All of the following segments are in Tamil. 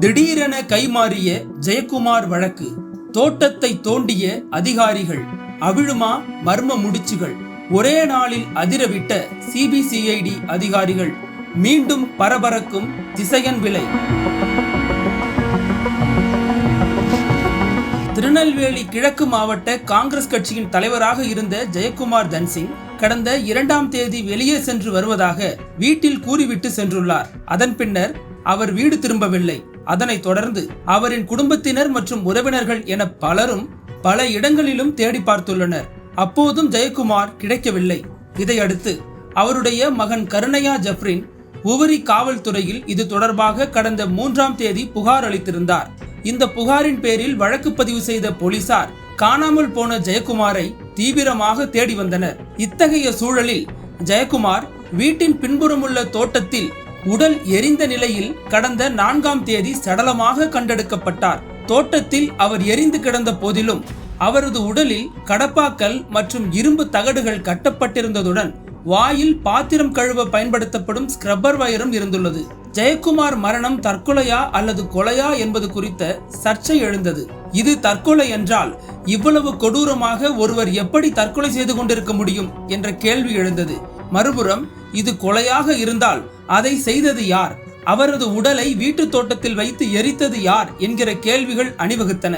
திடீரென கைமாறிய ஜெயக்குமார் வழக்கு. தோட்டத்தை தோண்டிய அதிகாரிகள் அவிழுமா மர்ம முடிச்சுகள். ஒரே நாளில் அதிரவிட்ட சிபிசிஐடி அதிகாரிகள் மீண்டும் பரபரக்கும் திசையன் விலை. திருநெல்வேலி கிழக்கு மாவட்ட காங்கிரஸ் கட்சியின் தலைவராக இருந்த ஜெயக்குமார் தன்சிங் கடந்த இரண்டாம் தேதி வெளியே சென்று வருவதாக வீட்டில் கூறிவிட்டு சென்றுள்ளார். அதன் பின்னர் அவர் வீடு திரும்பவில்லை. அதனைத் தொடர்ந்து அவரின் குடும்பத்தினர் மற்றும் உறவினர்கள் என பலரும் பல இடங்களிலும் தேடி பார்த்துள்ளனர். அப்போதும் ஜெயக்குமார் கிடைக்கவில்லை. இதையடுத்து அவருடைய மகன் கருணையா ஜப்ரின் உவரி காவல்துறையில் இது தொடர்பாக கடந்த மூன்றாம் தேதி புகார் அளித்திருந்தார். இந்த புகாரின் பேரில் வழக்கு பதிவு செய்த போலீசார் காணாமல் போன ஜெயக்குமாரை தீவிரமாக தேடி வந்தனர் இத்தகைய சூழலில் ஜெயக்குமார் வீட்டின் பின்புறமுள்ள தோட்டத்தில் உடல் எரிந்த நிலையில் கடந்த நான்காம் தேதி சடலமாக கண்டெடுக்கப்பட்டார். தோட்டத்தில் அவர் எரிந்து கிடந்த போதிலும் அவரது உடலில் கடப்பாக்கல் மற்றும் இரும்பு தகடுகள் கட்டப்பட்டிருந்ததுடன் வாயில் பாத்திரம் கழுவ பயன்படுத்தப்படும் ஸ்க்ரப்பர் வயரும் இருந்துள்ளது. ஜெயக்குமார் மரணம் தற்கொலையா அல்லது கொலையா என்பது குறித்த சர்ச்சை எழுந்தது. இது தற்கொலை என்றால் இவ்வளவு கொடூரமாக ஒருவர் எப்படி தற்கொலை செய்து கொண்டிருக்க முடியும் என்ற கேள்வி எழுந்தது. மறுபுறம் இது கொலையாக இருந்தால் அதை செய்தது யார்? அவரது உடலை வீட்டு தோட்டத்தில் வைத்து எரித்தது யார்? என்கிற கேள்விகள் அணிவகுத்தன.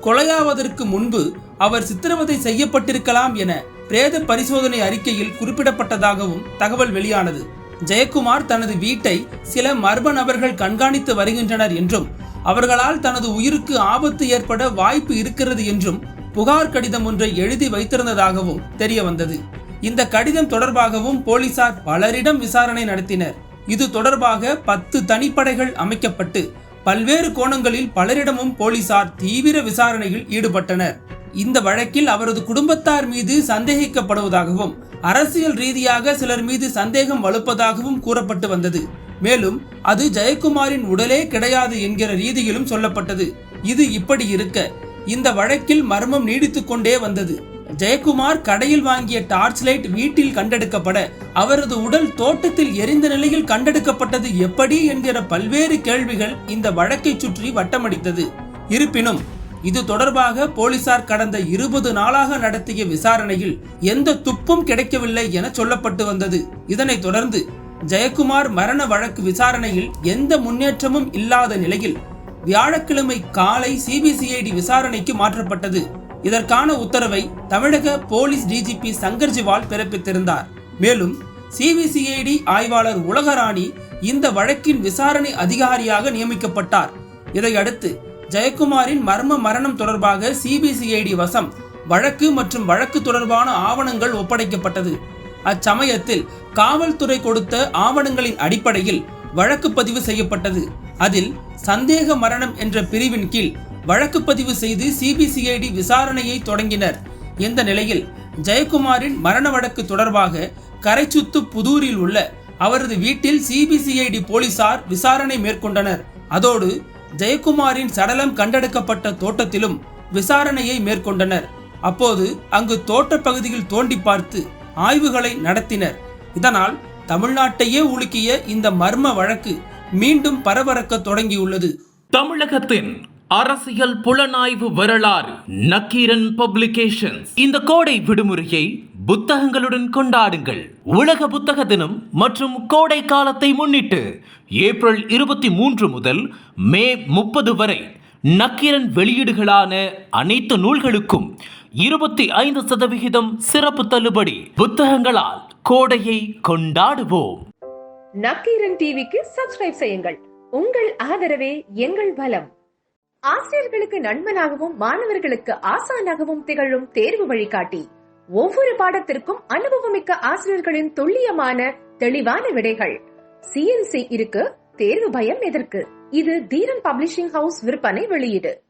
கொலையாவதற்கு முன்பு அவர் சித்திரவதை செய்யப்பட்டிருக்கலாம் என பிரேத பரிசோதனை அறிக்கையில் குறிப்பிடப்பட்டதாகவும் தகவல் வெளியானது. ஜெயக்குமார் தனது வீட்டை சில மர்ம நபர்கள் கண்காணித்து வருகின்றனர் என்றும் அவர்களால் தனது உயிருக்கு ஆபத்து ஏற்பட வாய்ப்பு இருக்கிறது என்றும் புகார் கடிதம் ஒன்றை எழுதி வைத்திருந்ததாகவும் தெரிய வந்தது. இந்த கடிதம் தொடர்பாகவும் போலீசார் பலரிடம் விசாரணை நடத்தினர். இது தொடர்பாக பத்து தனிப்படைகள் அமைக்கப்பட்டு பல்வேறு கோணங்களில் பலரிடமும் போலீசார் தீவிர விசாரணையில் ஈடுபட்டனர். இந்த வழக்கில் அவரது குடும்பத்தார் மீது சந்தேகிக்கப்படுவதாகவும் அரசியல் ரீதியாக சிலர் மீது சந்தேகம் வலுப்பதாகவும் கூறப்பட்டு வந்தது. மேலும் அது ஜெயக்குமாரின் உடலே கிடையாது என்கிற ரீதியிலும் சொல்லப்பட்டது. இது இப்படி இருக்க இந்த வழக்கில் மர்மம் நீடித்துக் கொண்டே வந்தது. ஜெயக்குமார் கடையில் வாங்கிய டார்ச் லைட் வீட்டில் கண்டெடுக்கப்பட அவரது உடல் தோட்டத்தில் எரிந்த நிலையில் கண்டெடுக்கப்பட்டது எப்படி என்கிற பல்வேறு கேள்விகள் இந்த வழக்கை சுற்றி வட்டமடித்தது. இருப்பினும் இது தொடர்பாக போலீசார் கடந்த இருபது நாளாக நடத்திய விசாரணையில் எந்த துப்பும் கிடைக்கவில்லை என சொல்லப்பட்டு வந்தது. இதனைத் தொடர்ந்து ஜெயக்குமார் மரண வழக்கு விசாரணையில் எந்த முன்னேற்றமும் இல்லாத நிலையில் வியாழக்கிழமை காலை சிபிசிஐடி விசாரணைக்கு மாற்றப்பட்டது. இதற்கான உத்தரவை தமிழக போலீஸ் டிஜிபி சங்கர்ஜிவால் பிறப்பித்திருந்தார். மேலும் சிபிசிஐடி ஆய்வாளர் உலகராணி இந்த வழக்கின் விசாரணை அதிகாரியாக நியமிக்கப்பட்டார். இதையடுத்து ஜெயக்குமாரின் மர்ம மரணம் தொடர்பாக சிபிசிஐடி வசம் வழக்கு மற்றும் வழக்கு தொடர்பான ஆவணங்கள் ஒப்படைக்கப்பட்டது. அச்சமயத்தில் காவல்துறை கொடுத்த ஆவணங்களின் அடிப்படையில் வழக்கு பதிவு செய்யப்பட்டது. அதில் சந்தேக மரணம் என்ற பிரிவின் கீழ் வழக்கு பதிவு செய்து சிபிசிஐடி விசாரணையை தொடங்கினர். இந்த நிலையில் ஜெயக்குமாரின் மரண வழக்கு தொடர்பாக கரைச்சுத்து புதூரில் உள்ள அவரது வீட்டில் சிபிசிஐடி போலீசார் விசாரணை மேற்கொண்டனர். அதோடு ஜெயக்குமாரின் சடலம் கண்டெடுக்கப்பட்ட தோட்டத்திலும் விசாரணையை மேற்கொண்டனர். அப்போது அங்கு தோட்ட பகுதியில் தோண்டி பார்த்து ஆய்வுகளை நடத்தினர். இதனால் தமிழ்நாட்டையே உலுக்கிய இந்த மர்ம வழக்கு மீண்டும் பரபரக்க தொடங்கியுள்ளது. தமிழகத்தின் அரசியல் புலனாய்வு வரலாறு நக்கீரன் பப்ளிகேஷன்ஸ். இந்த கோடை விடுமுறையை புத்தகங்களுடன் கொண்டாடுங்கள். உலக புத்தக தினம் மற்றும் கோடை காலத்தை முன்னிட்டு ஏப்ரல் இருபத்தி மூன்று முதல் மே முப்பது வரை நக்கீரன் வெளியீடுகளான அனைத்து நூல்களுக்கும் இருபத்தி ஐந்து சதவிகிதம் சிறப்பு தள்ளுபடி புத்தகங்களால் கோடையை கொண்டாடுவோம். நக்கீரன் டிவிக்கு சப்ஸ்கிரைப் செய்யுங்கள். உங்கள் ஆதரவே எங்கள் பலம். ஆசிரியர்களுக்கு நண்பனாகவும் மாணவர்களுக்கு ஆசானாகவும் திகழும் தேர்வு வழிகாட்டி. ஒவ்வொரு பாடத்திற்கும் அனுபவமிக்க ஆசிரியர்களின் துல்லியமான தெளிவான விடைகள். சிஎன்சி இருக்கு தேர்வு பயம் எதற்கு? இது தீரன் பப்ளிஷிங் ஹவுஸ் விற்பனை வெளியீடு.